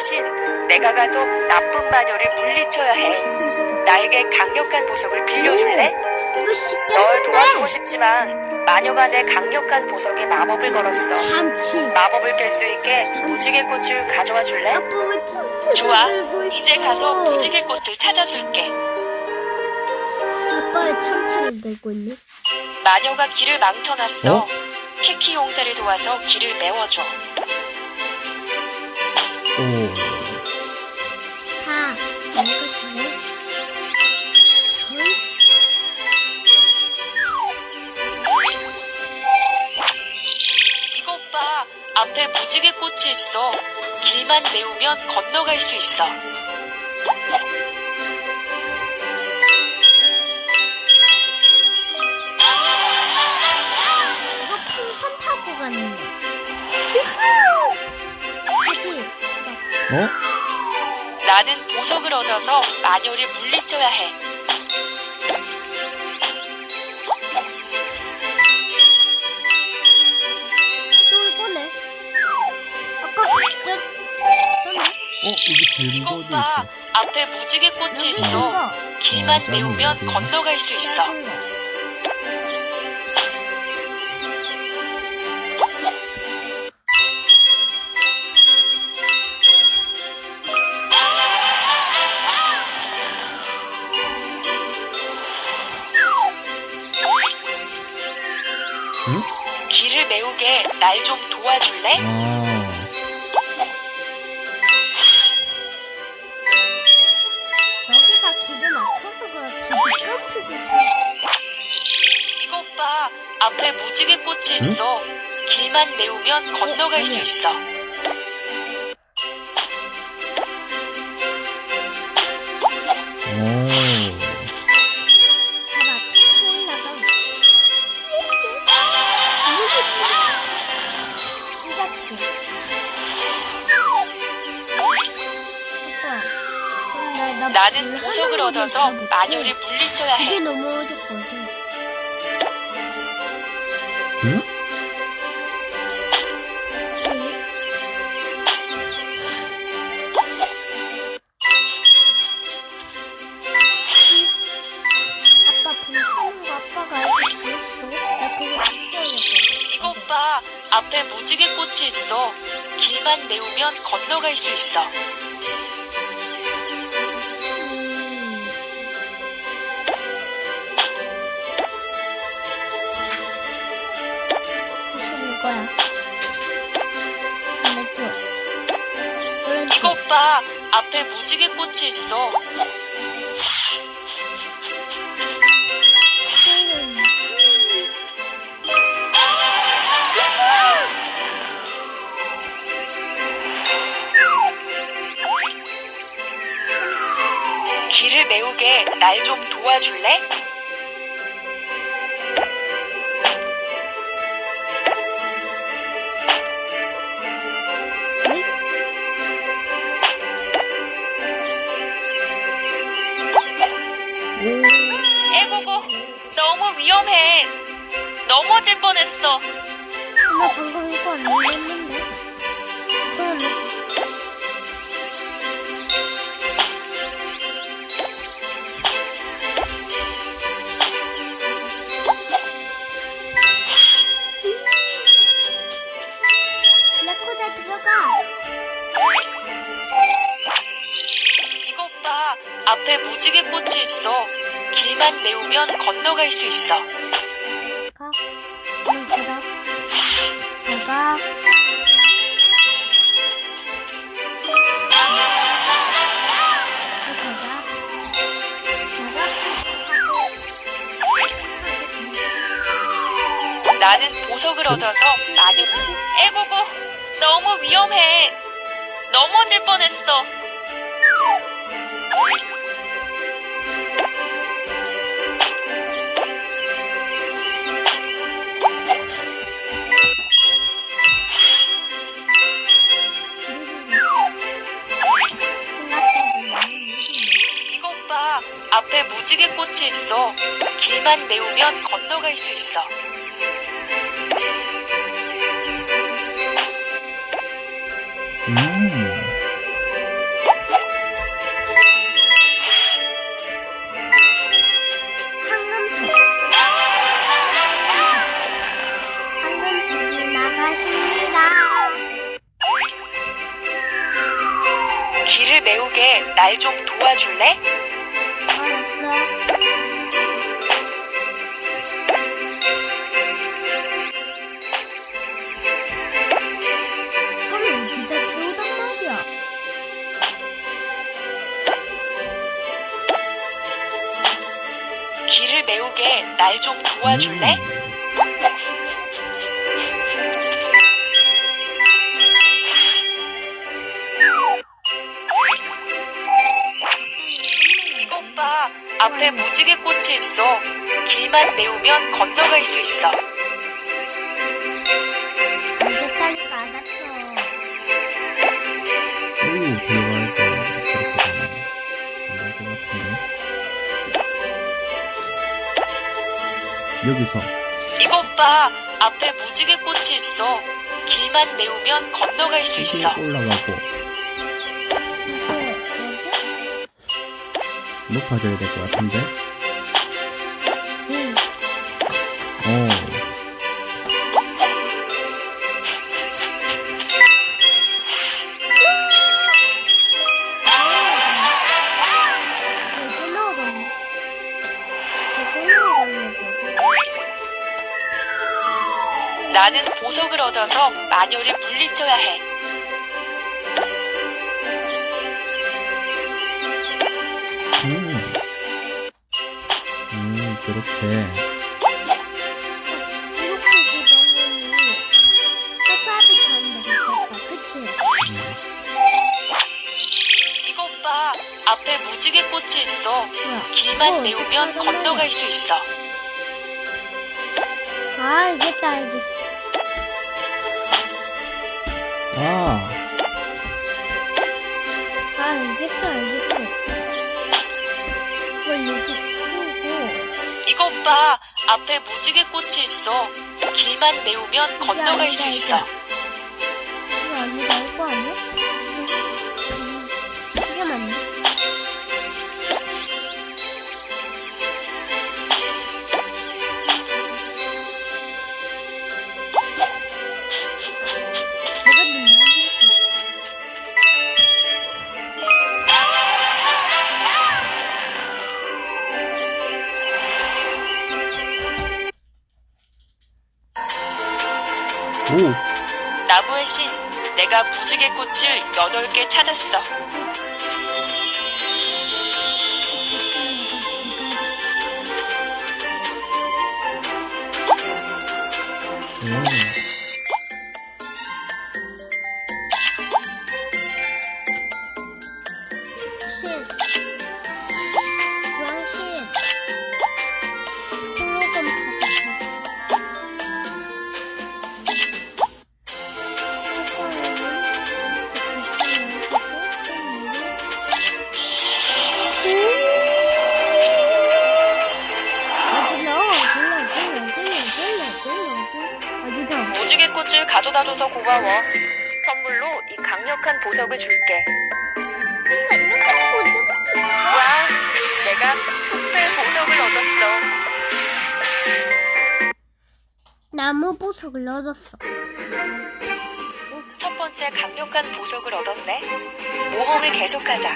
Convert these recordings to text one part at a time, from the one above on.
대신 내가 가서 나쁜 마녀를 물리쳐야 해. 나에게 강력한 보석을 빌려줄래? 널 도와주고. 싶지만 마녀가 내 강력한 보석에 마법을 걸었어. 참치. 마법을 깰 수 있게 무지개 꽃을 가져와 줄래? 좋아. 이제 가서 무지개 꽃을 찾아줄게. 아빠 왜 참치를 들고 있니? 마녀가 길을 망쳐놨어. 어? 키키 용사를 도와서 길을 메워줘. 오. 다 이거. 어이? 이것 봐. 앞에 무지개 꽃이 있어. 길만 메우면 건너갈 수 있어. 이거 풍선 타고 갔는데. 유후! 어? 나는 보석을 얻어서 마녀를 물리쳐야 해. 또 이거네. 아까 어, 여기 뱀거도 봐. 있어. 앞에 무지개 꽃이 여기 있어. 이거. 길만 어, 작은 메우면. 건너갈 수 있어. 메우게 날좀 도와줄래? 아. 여기가 길이 막혀서 그렇지. 미끄럽고 이것 봐. 앞에 무지개 꽃이 있어. 길만 메우면 건너갈 수. 있어. 하는 얻어서. 마녀를 물리쳐야 해. 너무 어렵거든. 응? 아빠 불하는 거 아빠가 알고 있어? 나 그거 진짜 어렵거든. 이것 봐. 앞에 무지개 꽃이 있어. 길만 메우면 건너갈 수 있어. 앞에 무지개 꽃이 있어. 길을 메우게 날 좀 도와줄래? 무지개 꽃이 있어. 길만 메우면 건너갈 수 있어. 가. 들어가. 나는 보석을 얻어서 마녀. 에고고, 너무 위험해. 넘어질 뻔했어. 무지개 꽃이 있어 길만 메우면 건너갈 수 있어. 음. 길을 메우게 날 좀 도와줄래? 도와줄래? 이것 봐, 앞에 무지개 꽃이 있어. 길만 메우면 건너갈 수 있어. 알겠다니까 알았어. 오, 들어가야 돼. 여기서. 이것 봐, 앞에 무지개 꽃이 있어. 길만 메우면 건너갈 수 있어. 올라가고? 높아져야 될 것 같은데. 나는 보석을 얻어서 마녀를 물리쳐야 해. 음. 음, 그렇게. 앞에 무지개 꽃이 있어. 뭐야? 길만 어, 메우면 잠깐만. 건너갈 수 있어. 아, 알겠다, 알겠어. 아, 아, 알겠어, 알겠어. 이걸 쓰고. 이것 봐, 앞에 무지개 꽃이 있어. 길만 메우면 건너갈 수 있어. 이거 아니다, 이거 아니야? 무지개 꽃을 8개 찾았어. 오. 얻었어. 첫 번째 강력한 보석을 얻었네. 모험을 계속하자.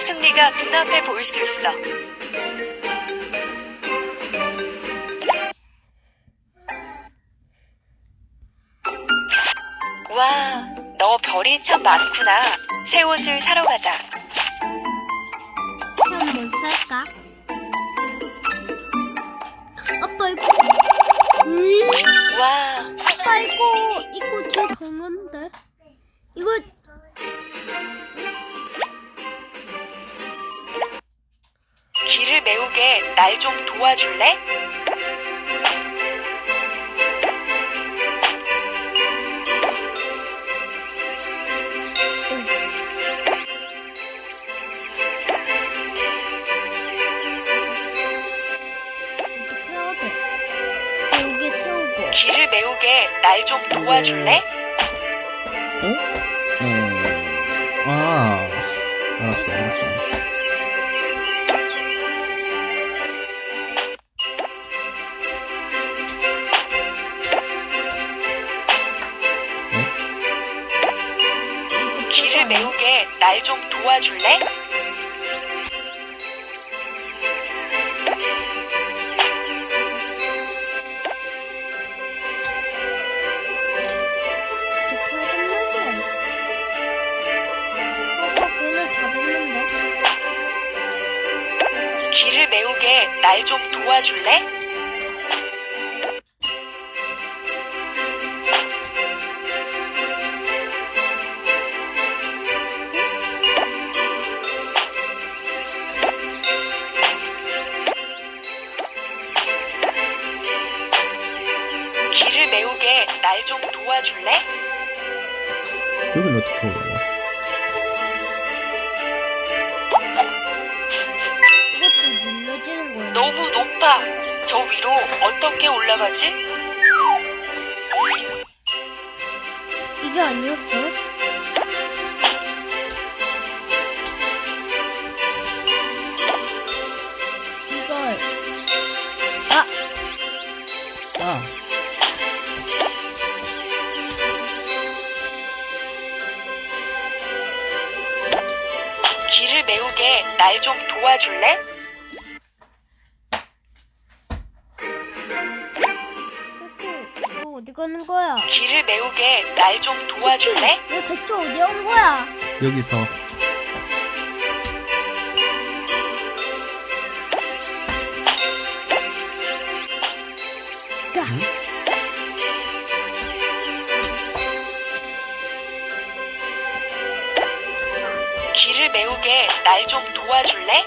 승리가 눈앞에 보일 수 있어. 와, 너 별이 참 많구나. 새 옷을 사러 가자. 그럼 뭘 살까? 아빠 이거. 음, 와, 아빠 이거 이거 제일 강한데. 이거 길을 메우게 날 좀 도와줄래? 길을 메우게 날좀 도와줄래? 어? 어. 아, 알았어, 알았어, 알았어. 길을 메우게 날 좀 도와줄래? 날 좀 도와줄래? 여기는 어떻게 올라가? 이것도 눌러지는 거야. 너무 높아. 저 위로 어떻게 올라가지? 이게 아니었어? 날 좀 도와줄래? 이거 어디 가는 거야? 길을 메우게 날 좀 도와줄래? 너 대체 어디 온 거야? 여기서 메우게 날 좀 도와줄래?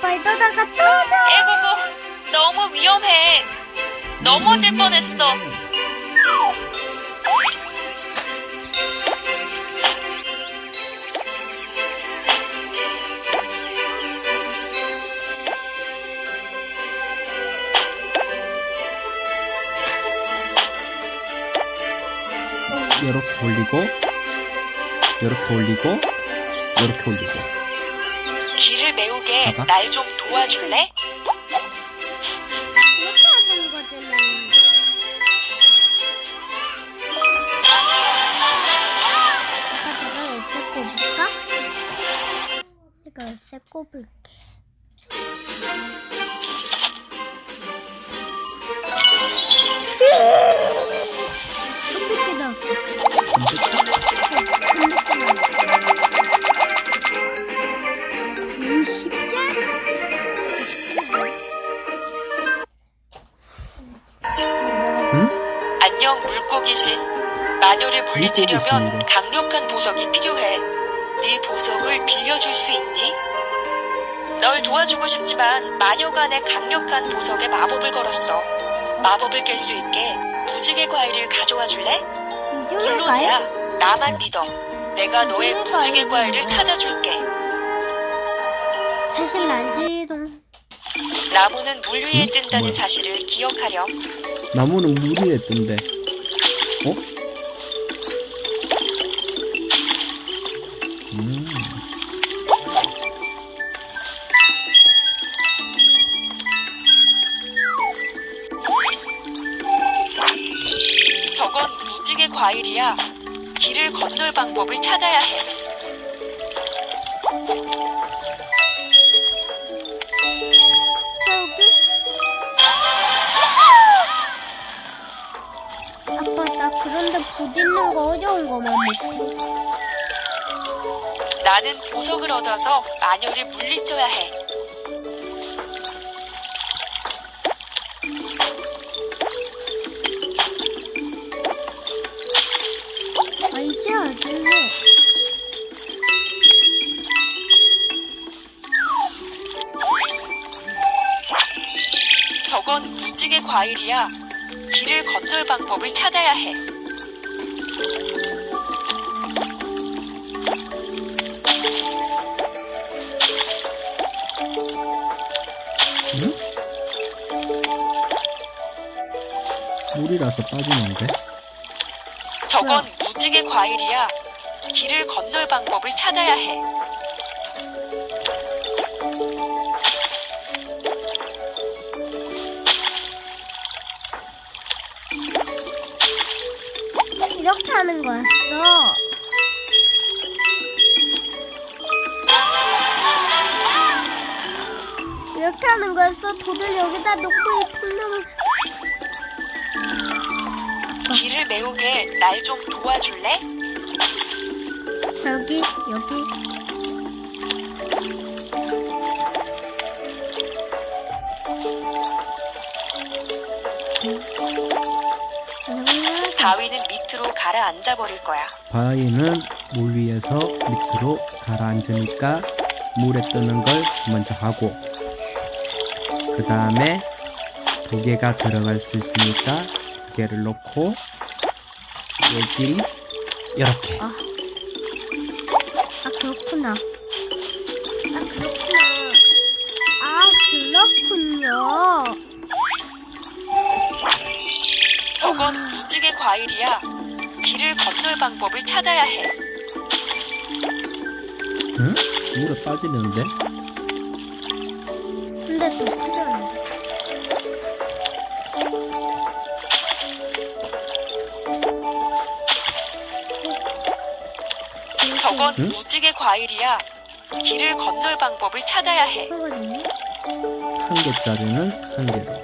빨리 떠다가 떠져. 에고고 너무 위험해. 넘어질 뻔했어. 이렇게 올리고 이렇게 올리고 이렇게 올리고 길을 메우게 봐봐. 날 좀 도와줄래? 이렇게 하는 거잖아. 아빠 내가 열쇠 꼽을까? 내가 열쇠 꼽을게. 안녕 물고기신. 마녀를 물리치려면. 강력한 보석이 필요해. 네 보석을 빌려줄 수 있니? 널 도와주고 싶지만 마녀가 내 강력한 보석에 마법을 걸었어. 마법을 깰 수 있게 무지개 과일을 가져와 줄래? 이중에 물론이야. 나만 믿어. 내가 너의 무지개 과일을 뭐야? 찾아줄게. 사실 난지동. 나무는 물 위에 응? 뜬다는? 사실을 기억하렴. 나무는 물 위에 뜬대 어? 음 저건 무지개 과일이야. 길을 건널 방법을 찾아야 해. 그런데 부딪는 거 어려운 거만 못해. 나는 보석을 얻어서 마녀를 물리쳐야 해. 아 이제 알겠네. 저건 무지개 과일이야. 길을 건널 방법을 찾아야 해. 응? 물이라서 빠지는데 저건 무지개 과일이야. 길을 건널 방법을 찾아야 해. 하는 거였어. 이렇게 하는 거였어. 돌을 여기다 놓고 이. 아빠 길을 메우게 날 좀 도와줄래? 여기 여기 바위는 밑으로 가라앉아 버릴 거야. 바위는 물 위에서 밑으로 가라앉으니까 물에 뜨는 걸 먼저 하고 그 다음에 두 개가 들어갈 수 있으니까 두 개를 놓고 여기 이렇게. 아 그렇구나. 아 그렇구나. 아 그렇군요. 저건 무지개 과일이야. 길을 건널 방법을 찾아야 해. 응? 물에 빠지는데? 근데 더 필요해 저건 응? 무지개 과일이야. 길을 건널 방법을 찾아야 해. 한 개짜리는 한 개로 무지개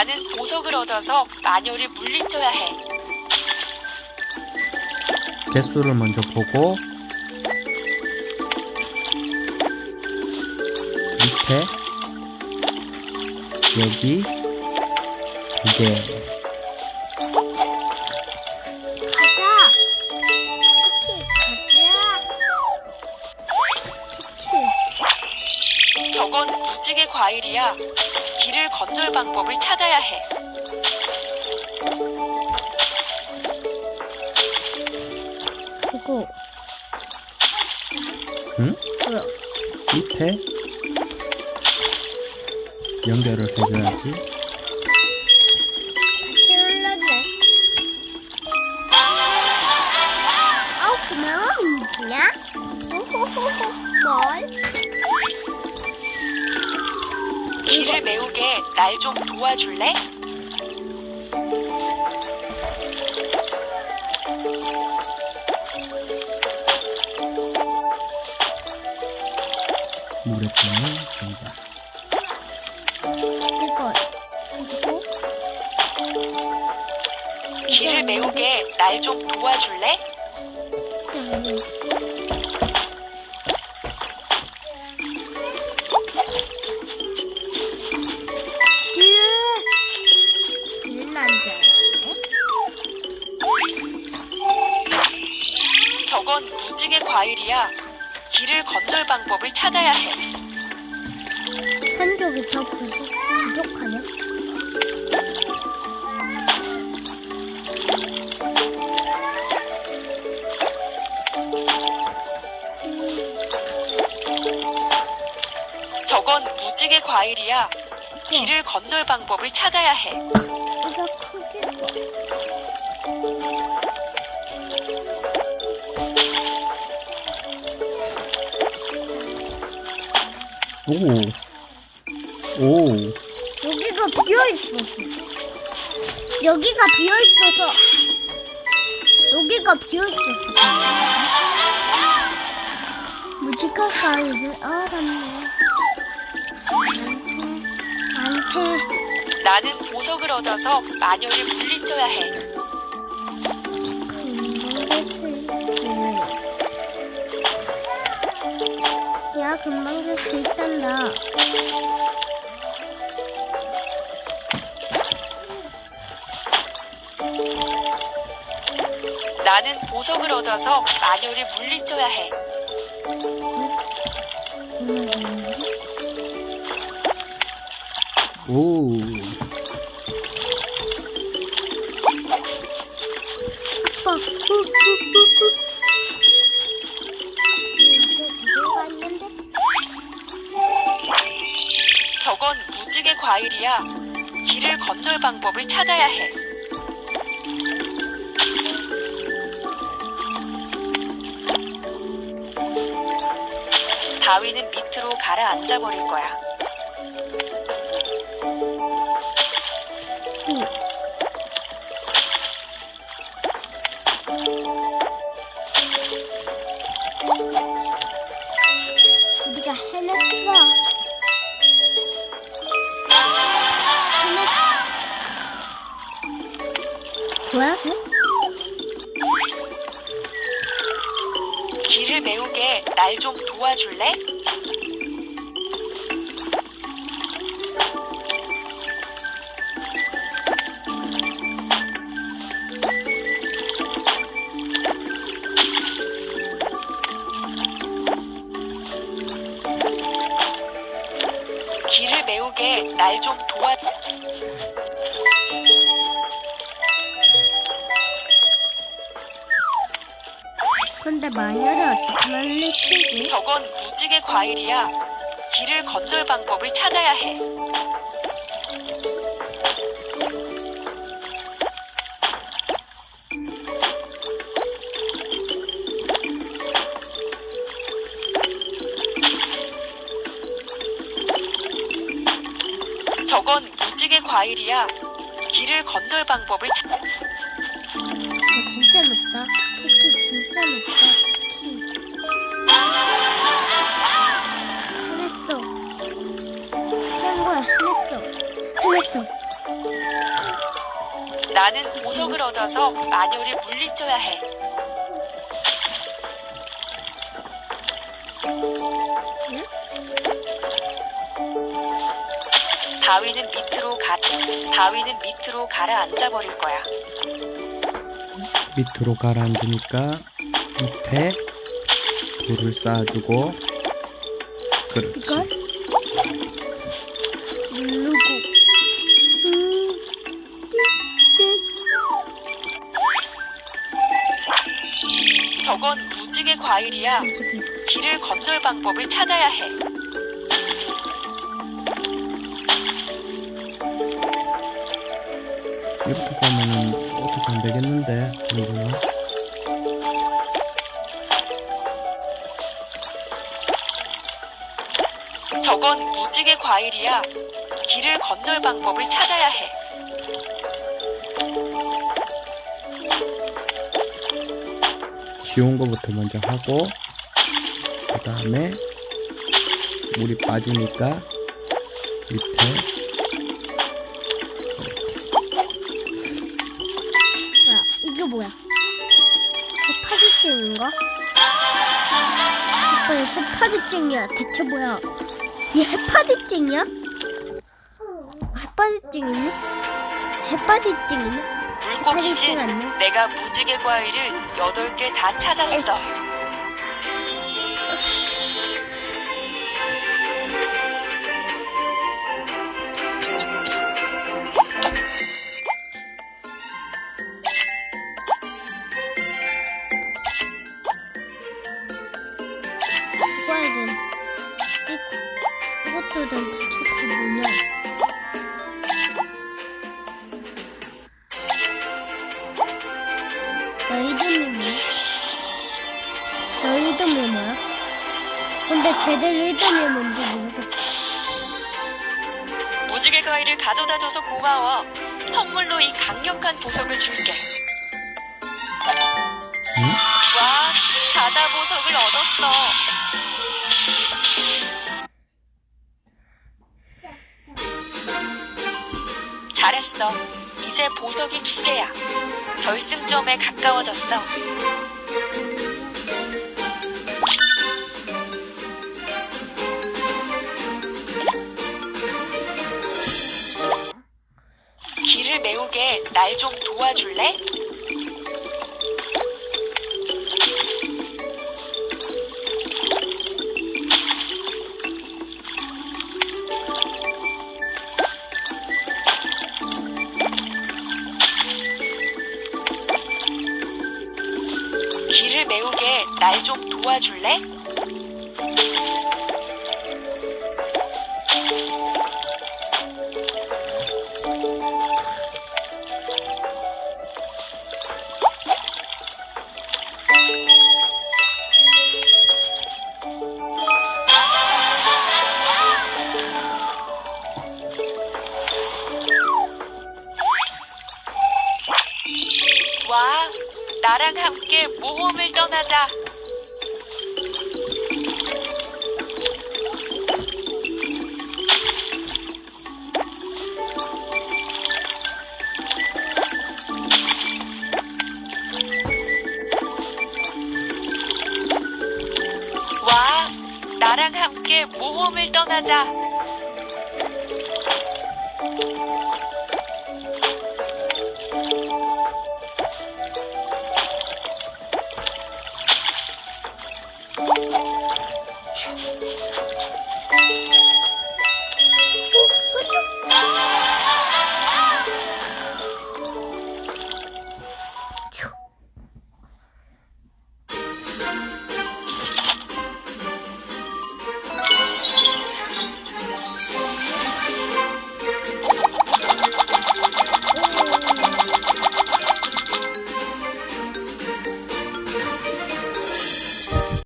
나는 보석을 얻어서 마녀를 물리쳐야 해. 개수를 먼저 보고 밑에 여기 두 개 가자 키키 가자 키키 저건 무지개 과일이야. 길을 건널 방법을 찾아야 해. 그리고 응? 뭐야 밑에 연결을 해줘야지 날 좀 도와줄래? 이걸 그리고 길을 메우게 날 좀 도와줄래? 음. 과일이야. 길을 건널 방법을 찾아야 해. 한쪽이 더 부족, 부족하네. 저건 무지개 과일이야. 길을 건널 방법을 찾아야 해. 이거 크기 오! 오! 여기가 비어 있어서 여기가 비어 있어서 여기가 비어 있어서 무지가 가위를 알았네 안새 안새 나는 보석을 얻어서 마녀를 물리쳐야 해. 금방 될수 있단다 나는 보석을 얻어서 마녀를 물리쳐야 해. 오! 아빠 후후 과일이야. 길을 건널 방법을 찾아야 해. 바위는 밑으로 가라앉아 버릴 거야. 뭐야? 길을 메우게 날 좀 도와줄래? 과일이야. 길을 건널 방법을 찾아야 해. 저건 무지개 과일이야. 길을 건널 방법을 찾... 어, 진짜 높다. 키키 진짜 높다. 키. 나는 보석을 얻어서 마녀를 물리쳐야 해. 바위는 밑으로 가. 바위는 밑으로 가라앉아 버릴 거야. 밑으로 가라앉으니까 밑에 돌을 쌓아주고 저건 무지개 과일이야. 길을 건널 방법을 찾아야 해. 이렇게 가면은 어떻게 안 되겠는데 누구나 저건 무지개 과일이야. 길을 건널 방법을 찾아야 해. 쉬운 거부터 먼저 하고 그 다음에 물이 빠지니까 밑에 뭐야? 이게 뭐야? 해파리증인가? 아빠 이 해파리증이야. 대체 뭐야? 이 해파리증이야? 해파리증이네? 해파리증이네? 물고기 해파리증 신 아니야? 내가 무지개 과일을 8개 다 찾았어. 1등이 뭐야? 근데 제대로 1등이 뭔지 모르겠어. 무지개 과일을 가져다 줘서 고마워. 선물로 이 강력한 보석을 줄게. 응? 와, 바다 보석을 얻었어. 잘했어. 이제 보석이 두 개야. 결승점에 가까워졌어. 도와줄래? 길을 메우게 날 좀 도와줄래? 나랑 함께 모험을 떠나자.